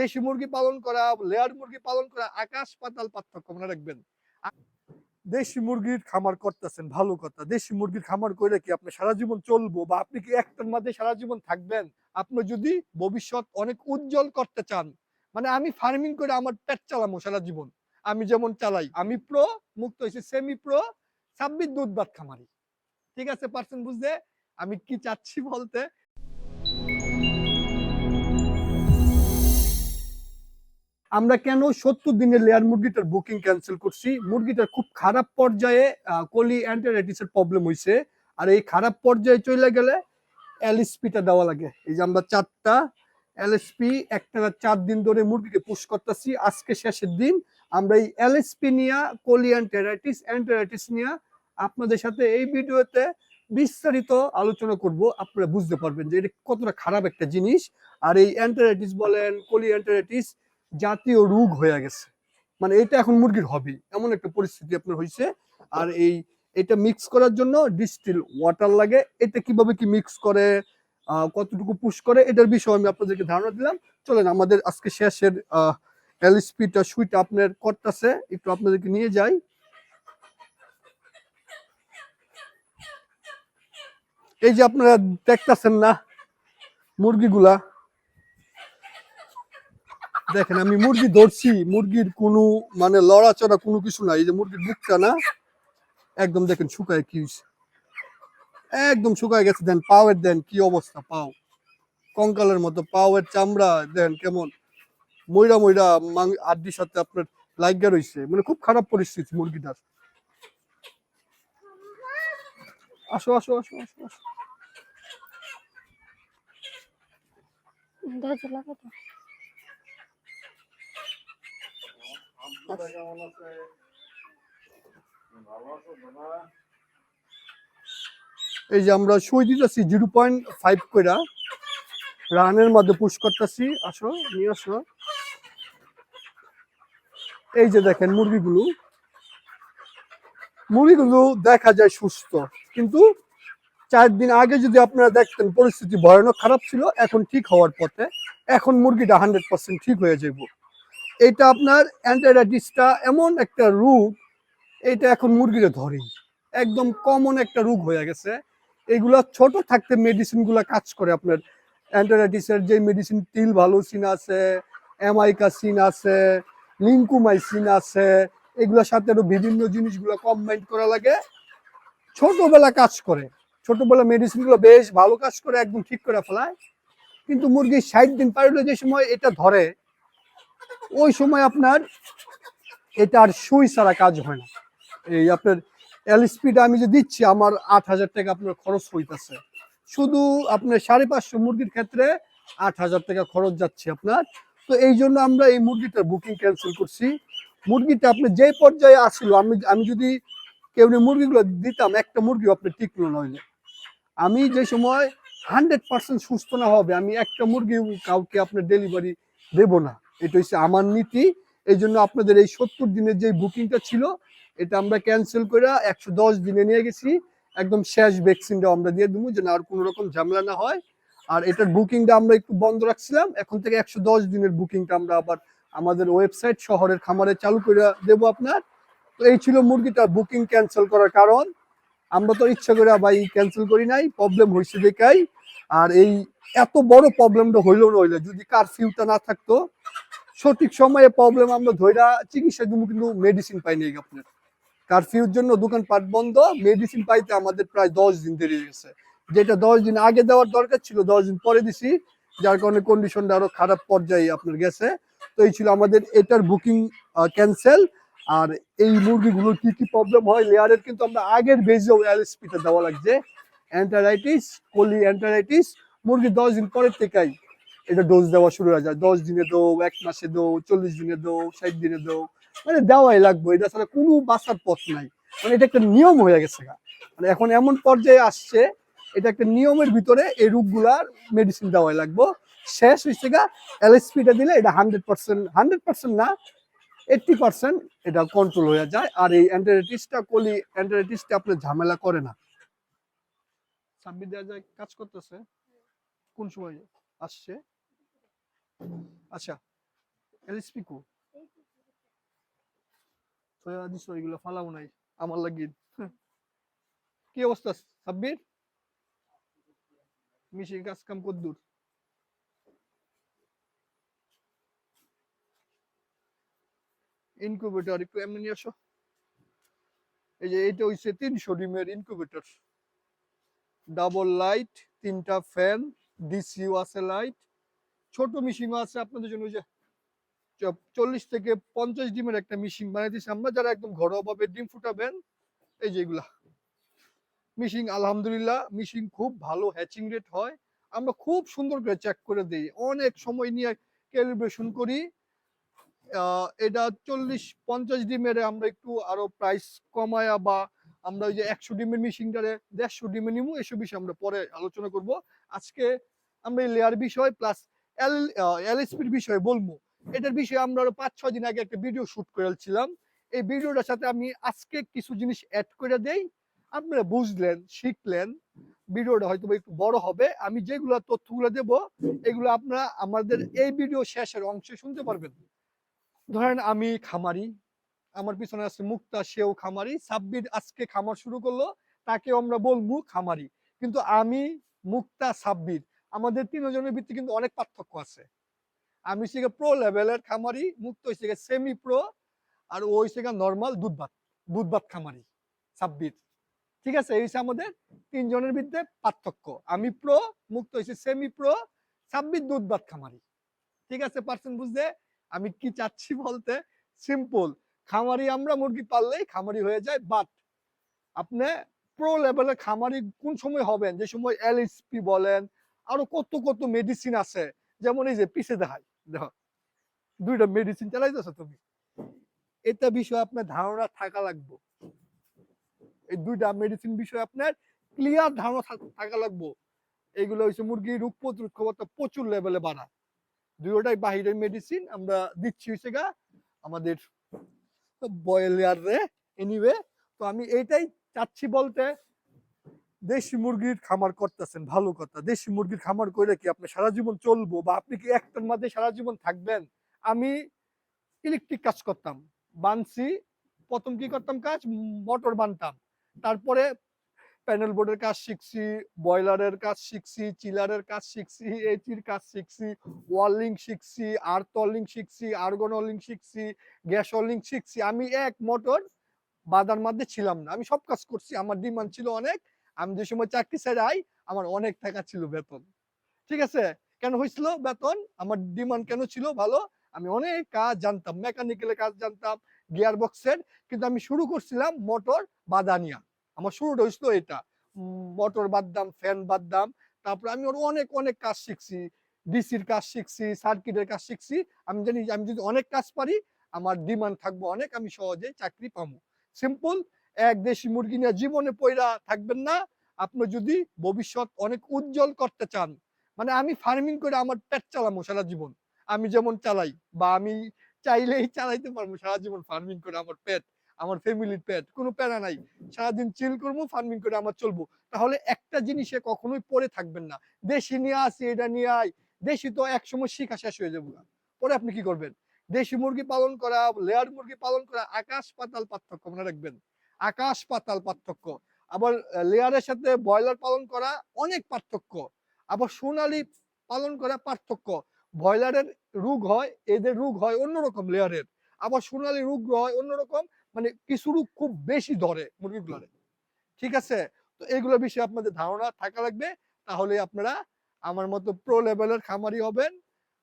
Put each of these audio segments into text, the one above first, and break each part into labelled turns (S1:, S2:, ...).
S1: দেশি মুরগি পালন করা, লেয়ার মুরগি পালন করা, আকাশ পাতাল পার্থক্য, মনে রাখবেন। দেশি মুরগির খামার করতেছেন, ভালো কথা। দেশি মুরগির খামার করে কি আপনি সারা জীবন চলবো বা আপনি কি একটার মাঝে সারা জীবন থাকবেন? আপনি যদি ভবিষ্যৎ অনেক উজ্জ্বল করতে চান মানে আমি ফার্মিং করে আমার পেট চালামো সারা জীবন। আমি যেমন চালাই, আমি প্রো মুক্ত হয়েছি সেমি প্রো ছাব্বিশ দুধ ভাত খামারি। ঠিক আছে পার্সেন্ট বুঝতে? আমি কি চাচ্ছি বলতে? আমরা কেন সত্তর দিনের লেয়ার মুরগিটার বুকিং ক্যান্সেল করছি? মুরগিটার খুব খারাপ পর্যায়ে কলি অ্যান্টারাইটিসের প্রবলেম হয়েছে আর এই খারাপ পর্যায়ে চলে গেলে এলএসপিটা দেওয়া লাগে। এই যে আমরা চারটা এলএসপি একটা চার দিন ধরে মুরগিকে পুশ করতেছি। আজকে শেষের দিন আমরা এই এলএসপি নিয়ে কলি অ্যান্টারাইটিস অ্যান্টারাইটিস নিয়ে আপনাদের সাথে এই ভিডিওতে বিস্তারিত আলোচনা করব। আপনারা বুঝতে পারবেন যে এটা কতটা খারাপ একটা জিনিস। আর এই অ্যান্টারাইটিস বলেন কলি অ্যান্টারাইটিস জাতীয় রোগ হয়ে গেছে। মানে এটা এখন মুরগির হবে এমন একটা পরিস্থিতি আপনার হয়েছে আর এই, এটা মিক্স করার জন্য ডিস্টিল ওয়াটার লাগে। এটা কীভাবে কি মিক্স করে কতটুকু পুশ করে, এটার বিষয়ে আমি আপনাদেরকে ধারণা দিলাম। চলেন, আমাদের আজকে শেষের এলএসপিটা সুইটা আপনার করতেছে একটু আপনাদেরকে নিয়ে যাই। এই যে আপনারা দেখতেছেন না মুরগিগুলা? দেখেন, আমি মুরগি ধরছি, মুরগির কোনো মানে লড়াচড়া কোনো কিছু নাই। যে মুরগির বুকটা না, একদম দেখেন শুকায় কি। একদম শুকায় গেছে, দেন পাওয়ের দেন, কি অবস্থা পাও। কঙ্কালের মতো পাওয়ের চামড়া, দেন কেমন। ময়রা ময়রা আড্ডির সাথে আপনার লাইগা রইছে। মানে খুব খারাপ পরিস্থিতি মুরগিটার। আসো আসো আসো আসো আসো
S2: ধৈর্য লাগে তো
S1: এই যে আমরা সই দিতেছি জিরো পয়েন্ট ফাইভ কইরা, রানের মধ্যে পুশ করতেছি, আসো, নিয়ে আসো। এই যে দেখেন মুরগিগুলো। মুরগিগুলো দেখা যায় সুস্থ, কিন্তু চার দিন আগে যদি আপনারা দেখতেন পরিস্থিতি ভয়ানক খারাপ ছিল, এখন ঠিক হওয়ার পথে, এখন মুরগিটা হান্ড্রেড পার্সেন্ট ঠিক হয়ে যাব এটা আপনার অ্যান্টারাইটিসটা এমন একটা রোগ, এটা এখন মুরগিরে ধরেই। একদম কমন একটা রোগ হয়ে গেছে। এগুলা ছোট থাকতে মেডিসিনগুলা কাজ করে আপনার অ্যান্টারাইটিসের যে মেডিসিন টিল ভালোসিন আছে অ্যামাইকাসিন আছে লিঙ্কুমাইসিন আছে, এগুলোর সাথে আরও বিভিন্ন জিনিসগুলো কম্বাইন করা লাগে। ছোটবেলা কাজ করে। ছোটবেলা মেডিসিনগুলো বেশ ভালো কাজ করে, একদম ঠিক করে ফেলায়। কিন্তু মুরগি ষাট দিন পার হলে যে সময় এটা ধরে। ওই সময় আপনার এটা আর সুই ছাড়া কাজ হয় না। এই আপনার এলএসপিটা আমি যে দিচ্ছি, আমার আট হাজার টাকা আপনার খরচ হইতেছে। শুধু আপনার সাড়ে পাঁচশো মুরগির ক্ষেত্রে আট হাজার টাকা খরচ যাচ্ছে আপনার। তো এই জন্য আমরা এই মুরগিটার বুকিং ক্যান্সেল করছি। মুরগিটা আপনি যে পর্যায়ে আসলো, আমি আমি যদি কেউ মুরগিগুলো দিতাম, একটা মুরগিও আপনি টিকলো নইলে আমি যে সময় হান্ড্রেড পার্সেন্ট সুস্থ না হবে, আমি একটা মুরগি কাউকে আপনার ডেলিভারি দেব না। এটা হচ্ছে আমার নীতি। এই জন্য আপনাদের এই সত্তর দিনের যে বুকিংটা ছিল, এটা আমরা ক্যান্সেল করে একশো দশ দিনে নিয়ে গেছি। একদম শেষ ভ্যাকসিনটা আমরা দিয়ে দেবো যেন আর কোনো রকম ঝামেলা না হয়। আর এটার বুকিংটা আমরা একটু বন্ধ রাখছিলাম। এখন থেকে একশো দশ দিনের বুকিংটা আমরা আবার আমাদের ওয়েবসাইট শহরের খামারে চালু করে দেবো আপনার। তো এই ছিল মুরগিটা বুকিং ক্যান্সেল করার কারণ। আমরা তো ইচ্ছা করে ভাই ক্যান্সেল করি নাই প্রবলেম হয়েছে দেখাই। আর এই এত বড় প্রবলেমটা হইল না হইলে যদি কারফিউটা না থাকতো সঠিক সময়ে প্রবলেম আমরা ধৈরা চিকিৎসা দিব কিন্তু মেডিসিন পাই নাই আপনার কারফিউর জন্য দোকানপাট বন্ধ মেডিসিন পাইতে আমাদের প্রায় দশ দিন দেরি গেছে। যেটা দশ দিন আগে দেওয়ার দরকার ছিল, দশ দিন পরে দিছি, যার কারণে কন্ডিশনটা আরও খারাপ পর্যায়ে আপনার গেছে। তো এই ছিল আমাদের এটার বুকিং ক্যান্সেল আর এই মুরগিগুলোর কি কি প্রবলেম হয় লেয়ারের কিন্তু আমরা আগের বেজেও এলএসপিটা দেওয়া লাগছে। অ্যান্টারাইটিস কলি অ্যান্টারাইটিস মুরগি দশ দিন পরের থেকেই এটা ডোজ দেওয়া শুরু হয়ে যায়। দশ দিনে দো এক মাসে দো চল্লিশ দিনে দো ষাট দিনে দো মানে দেওয়াই লাগবে। এটা ছাড়া কোনো বাঁচার পথ নাই। মানে এটা একটা নিয়ম হয়ে গেছে। মানে এখন এমন পর্যায়ে আসছে, এটা একটা নিয়মের ভিতরে এই রোগগুলার মেডিসিন দেওয়াই লাগবে। শেষ হয়েছে গা এলএসপিটা দিলে এটা হান্ড্রেড পার্সেন্ট হান্ড্রেড পার্সেন্ট না এইট্টি পার্সেন্ট এটা কন্ট্রোল হয়ে যায়। আর এই অ্যান্টারাইটিসটা কলি অ্যান্টারাইটিসটা আপনার ঝামেলা করে না। সাব্বির দেওয়া যায় কাজ করতেছে, কোন সময় আসছে? আচ্ছা এলএসপি কো? ফালাও নাই, আমার লাগি। কি অবস্থা, সাব্বির? কাজ কাম কদ্দুর ইনকিউবেটর একটু এমনি নিয়ে আসো। এই যে এটা হইছে তিনশো ডিমের ইনকিউবেটর ডাবল লাইট তিনটা ফ্যান ডিসিউ আছে লাইট ছোট মিশিং আছে আপনাদের জন্য যে চল্লিশ থেকে পঞ্চাশ ডিমের একটা মিশিং বানিয়ে দিচ্ছি আমরা। যারা একদম ঘরোয়াভাবে ডিম ফুটাবেন, এই যে এগুলা। মিশিং আলহামদুলিল্লাহ মিশিং খুব ভালো হ্যাচিং রেট হয়। আমরা খুব সুন্দর করে চেক করে দিই। অনেক সময় নিয়ে ক্যালিব্রেশন করি। এটা চল্লিশ, পঞ্চাশ ডিমের আমরা একটু আরও প্রাইস কমায়া বা আমরা ওই যে একশো ডিমের মেশিনটারে দেড়শো ডিমে নিবো এসব বিষয়ে আমরা পরে আলোচনা করব। আজকে আমরা এই লেয়ার বিষয় প্লাস এল এলএসপির বিষয়ে বলব। এটার বিষয়ে আমরা আরও পাঁচ ছয় দিন আগে একটা ভিডিও শুট করেছিলাম। এই ভিডিওটার সাথে আমি আজকে কিছু জিনিস অ্যাড করে দেই। আপনারা বুঝলেন, শিখলেন। ভিডিওটা হয়তো একটু বড় হবে। আমি যেগুলো তথ্যগুলো দেব, এগুলো আপনারা আমাদের এই ভিডিও শেষের অংশে শুনতে পারবেন। ধরেন আমি খামারি। আমার পিছনে আছে মুক্তা, সেও খামারি। সাব্বির আজকে খামার শুরু করল তাকে আমরা বলব খামারি। কিন্তু আমি, মুক্তা, সাব্বির আমাদের তিনজনের ভিত্তি কিন্তু অনেক পার্থক্য আছে। আমি হচ্ছে প্রো লেভেলের খামারি, মুক্ত হয়েছে সেমি প্রো আর ওই হচ্ছে নর্মাল দুধ ভাত দুধ ভাত খামারি সাব্বির ঠিক আছে? এই হচ্ছে আমাদের তিনজনের ভিত্তিতে পার্থক্য। আমি প্রো মুক্ত হয়েছে সেমি প্রো সাব্বির দুধ ভাত খামারি। ঠিক আছে? পার্সেন্ট বুঝতে? আমি কি চাচ্ছি বলতে? সিম্পল খামারি আমরা মুরগি পাললেই খামারি হয়ে যায় বাট আপনি প্রো লেভেলের খামারি কোন সময় হবেন? যে সময় এলএসপি বলেন আরও কত কত মেডিসিন আছে। যেমন এই যে পিছে দেখাই, দেখো, দুইটা মেডিসিন চালাইতেছো তুমি। এটা বিষয়ে আপনার ধারণা থাকা লাগবে। এই দুইটা মেডিসিন বিষয়ে আপনার ক্লিয়ার ধারণা থাকা লাগবে। এগুলো হচ্ছে মুরগির রোগ প্রতিরোধ ক্ষমতা প্রচুর লেভেলে বাড়ায়। দুটোটাই বাহিরের মেডিসিন আমরা দিচ্ছি হচ্ছে গা আমাদের বয়েলার এনিওয়ে তো আমি এইটাই চাচ্ছি বলতে দেশি মুরগির খামার করতেছেন, ভালো কথা। দেশি মুরগির খামার করে কি আপনি সারা জীবন চলবো বা আপনি কি একটার মধ্যে সারা জীবন থাকবেন? আমি ইলেকট্রিক কাজ করতাম, বানছি, প্রথম কি করতাম কাজ? মোটর বানতাম। তারপরে প্যানেল বোর্ডের কাজ শিখছি বয়লারের কাজ শিখছি চিলারের কাজ শিখছি এচির কাজ শিখছি ওয়ার্লিং শিখছি আর্থ ওয়ার্লিং শিখছি আর্গন ওয়ার্লিং শিখছি গ্যাস ওয়ার্লিং শিখছি। আমি এক মোটর বাদার মধ্যে ছিলাম না। আমি সব কাজ করছি, আমার ডিমান্ড ছিল অনেক। আমি যে সময় চাকরি ছাড়াই, আমার অনেক টাকা ছিল বেতন। ঠিক আছে? কেন হয়েছিল বেতন? আমার ডিমান্ড কেন ছিল ভালো? আমি অনেক কাজ জানতাম মেকানিক্যালের কাজ জানতাম গিয়ার বক্সের কিন্তু আমি শুরু করছিলাম মোটর বাদানিয়া আমার শুরুটা হয়েছিল এটা। মোটর বাদদাম ফ্যান বাদদাম, তারপর আমি ওর অনেক অনেক কাজ শিখছি। ডিসির কাজ শিখছি সার্কিটের কাজ শিখছি। আমি জানি, আমি যদি অনেক কাজ পারি, আমার ডিমান্ড থাকব অনেক, আমি সহজে চাকরি পাবো। সিম্পল এক দেশি মুরগি নিয়ে জীবনে পয়রা থাকবেন না। আপনি যদি ভবিষ্যৎ অনেক উজ্জ্বল করতে চান মানে আমি ফার্মিং করে আমার পেট চালাবো সারা জীবন। আমি যেমন চালাই, বা আমি চাইলেই চালাইতে পারব সারা জীবন ফার্মিং করে আমার পেট, আমার ফ্যামিলির পেট, কোনো প্যারা নাই। সারাদিন চিল করব ফার্মিং করে আমার চলবো। তাহলে একটা জিনিসে কখনোই পরে থাকবেন না। দেশি নিয়ে আসি, এটা নিয়ে আয়। দেশি তো একসময় শিখা শেষ হয়ে যাব পরে আপনি কি করবেন? দেশি মুরগি পালন করা লেয়ার মুরগি পালন করা, আকাশ পাতাল পার্থক্য মনে রাখবেন। আকাশ পাতাল পার্থক্য। আবার লেয়ারের সাথে ব্রয়লার পালন করা অনেক পার্থক্য। আবার সোনালি পালন করা পার্থক্য। ব্রয়লারের রোগ হয়, এদের রোগ হয় অন্যরকম লেয়ারের আবার সোনালি রোগ হয় অন্যরকম মানে কিছু রোগ খুব বেশি ধরে মুরগিগুলোরে। ঠিক আছে? তো এগুলো বিষয়ে আপনাদের ধারণা থাকা লাগবে। তাহলে আপনারা আমার মতো প্রো লেভেলের খামারি হবেন,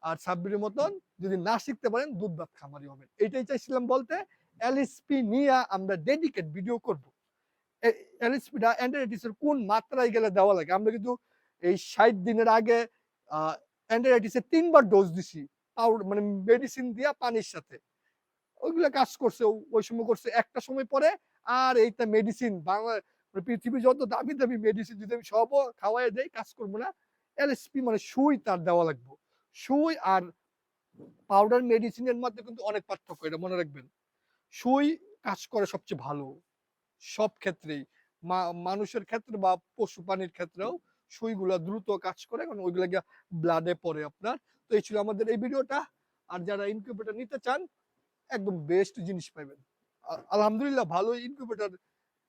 S1: আর সাব্বির মতন যদি না শিখতে পারেন দুধ ভাত খামারি হবেন। এটাই চাইছিলাম বলতে। এলএসপি নিয়ে আমরা ডেডিকেট ভিডিও করব। এলএসপিটা অ্যান্টারাইটিসের কোন মাত্রায় গেলে দেওয়া লাগে? আমরা কিন্তু এই ষাট দিনের আগে অ্যান্টারাইটিসের তিনবার ডোজ দিছি পাউডার মানে মেডিসিন দিয়া পানির সাথে। ওইগুলো কাজ করছে ওই সময় করছে, একটা সময় পরে আর এইটা মেডিসিন, বাংলা মানে পৃথিবী যত দামি দামি মেডিসিন যদি আমি সব খাওয়াই দেয় কাজ করব না। এলএসপি মানে সুই তার দেওয়া লাগবে। সুই আর পাউডার মেডিসিনের মধ্যে কিন্তু অনেক পার্থক্য, এটা মনে রাখবেন। সুই কাজ করে সবচেয়ে ভালো। সব ক্ষেত্রেই। মানুষের ক্ষেত্রে বা পশু প্রাণীর ক্ষেত্রেও সুইগুলা দ্রুত কাজ করে, কারণ ওইগুলা গিয়া ব্লাডে পড়ে আপনার। তো এই ছিল আমাদের এই ভিডিওটা। আর যারা ইনকিউবেটর নিতে চান, একদম বেস্ট জিনিস পাবেন আলহামদুলিল্লাহ ভালো ইনকিউবেটর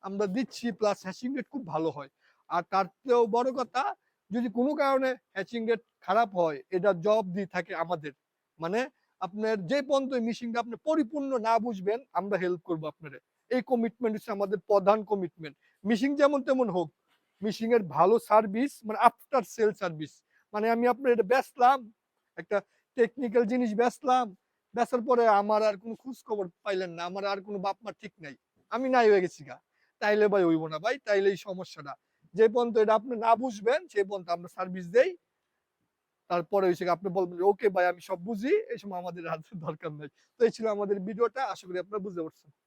S1: আমরা দিচ্ছি প্লাস হ্যাচিং রেট খুব ভালো হয়। আর তার চেয়েও বড় কথা, যদি কোনো কারণে হ্যাচিং রেট খারাপ হয়, এটা জব দিয়ে থাকে আমাদের। মানে আপনার যে পর্যন্ত মিশিংটা আপনি পরিপূর্ণ না বুঝবেন, আমরা হেল্প করব আপনার। এই কমিটমেন্ট হচ্ছে আমাদের প্রধান কমিটমেন্ট মিশিং যেমন তেমন হোক মিশিং এর ভালো সার্ভিস মানে আফটার সেল সার্ভিস মানে আমি আপনার এটা বেচলাম, একটা টেকনিক্যাল জিনিস বেচলাম, বেচার পরে আমার আর কোনো খোঁজ খবর পাইলেন না, আমার আর কোনো বাপ মা ঠিক নাই। আমি নাই হয়ে গেছি গা। তাইলে ভাই হইব না ভাই, তাইলে এই সমস্যাটা। যে পর্যন্ত এটা আপনি না বুঝবেন সেই পর্যন্ত আমরা সার্ভিস দেই। তারপরে হয়েছে আপনি বলবেন, ওকে ভাই, আমি সব বুঝি, এই সময় আমাদের দরকার নাই। তো এই ছিল আমাদের ভিডিওটা, আশা করি আপনারা বুঝতে পারছেন।